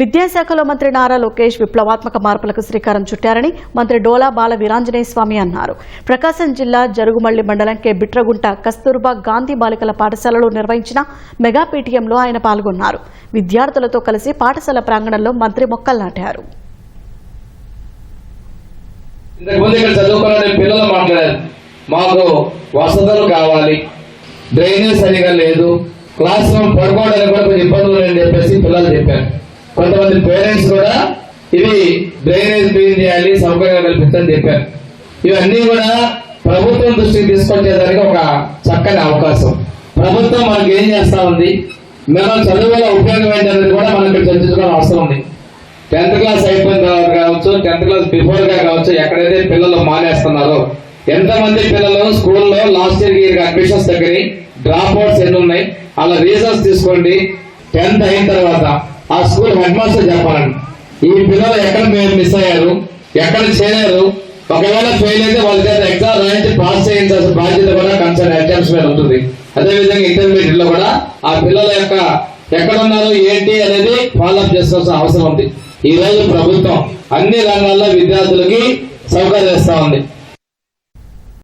విద్యాశాఖలో మంత్రి నారా లోకేష్ విప్లవాత్మక మార్పులకు శ్రీకారం చుట్టారని మంత్రి డోలా బాల వీరాంజనేయ స్వామి అన్నారు. ప్రకాశం జిల్లా జరుగుమల్లి మండలం కె. బిట్రగుంట కస్తూర్బా గాంధీ బాలికల పాఠశాలలో నిర్వహించిన మెగా పీటీఎంలో ఆయన పాల్గొన్నారు. విద్యార్థులతో కలిసి పాఠశాల ప్రాంగణంలో మంత్రి మొక్కలు నాటారు. మాకు వసతులు కావాలి. డ్రైనేజ్ సరిగా లేదు. క్లాస్ రూమ్ పడుకోవడానికి కూడా ఇబ్బందులు అని చెప్పేసి పిల్లలు కొంతమంది పేరెంట్స్ కూడా ఇవి డ్రైనేజ్ క్లీన్ చేయాలి సౌకర్యాలు కల్పించని చెప్పారు. ఇవన్నీ కూడా ప్రభుత్వం దృష్టికి తీసుకొచ్చేదానికి ఒక చక్కని అవకాశం. ప్రభుత్వం మనకి ఏం చేస్తా ఉంది? మనం చదువుల వల్ల ఉపయోగం ఏంటనేది కూడా మనం ఇక్కడ చర్చించుకోవడం అవసరం ఉంది. టెన్త్ క్లాస్ అయిపోయిన తర్వాత కావచ్చు టెన్త్ క్లాస్ బిఫోర్గా కావచ్చు ఎక్కడైతే పిల్లలు మానేస్తున్నారో ఎంతమంది పిల్లలు స్కూల్లో లాస్ట్ ఇయర్ ఇయర్ అడ్మిషన్స్ దగ్గర డ్రాప్ అవుట్స్ ఎన్ని ఉన్నాయి? అలా రీజన్స్ తీసుకోండి. టెన్త్ అయిన తర్వాత ఆ స్కూల్ హెడ్ మాస్టర్ చెప్పాలండి. ఈ పిల్లలు ఎక్కడ మిస్ అయ్యారు? ఎక్కడ చేరారు? ఒకవేళ ఫెయిల్ అయితే వాళ్ళ చేత ఎగ్జామ్ రాయించి పాస్ చేయించాల్సిన బాధ్యత కూడా కన్సర్న్ ఎగ్జామ్స్ మీద ఉంటుంది. అదే విధంగా ఇంటర్మీడియట్లో కూడా ఆ పిల్లల యొక్క ఎక్కడ ఉన్నారు ఏంటి అనేది ఫాలోఅప్ చేసుకోవాల్సిన అవసరం ఉంది. ఈ రోజు ప్రభుత్వం అన్ని రంగాల్లో విద్యార్థులకి సౌకర్యం ఇస్తా ఉంది.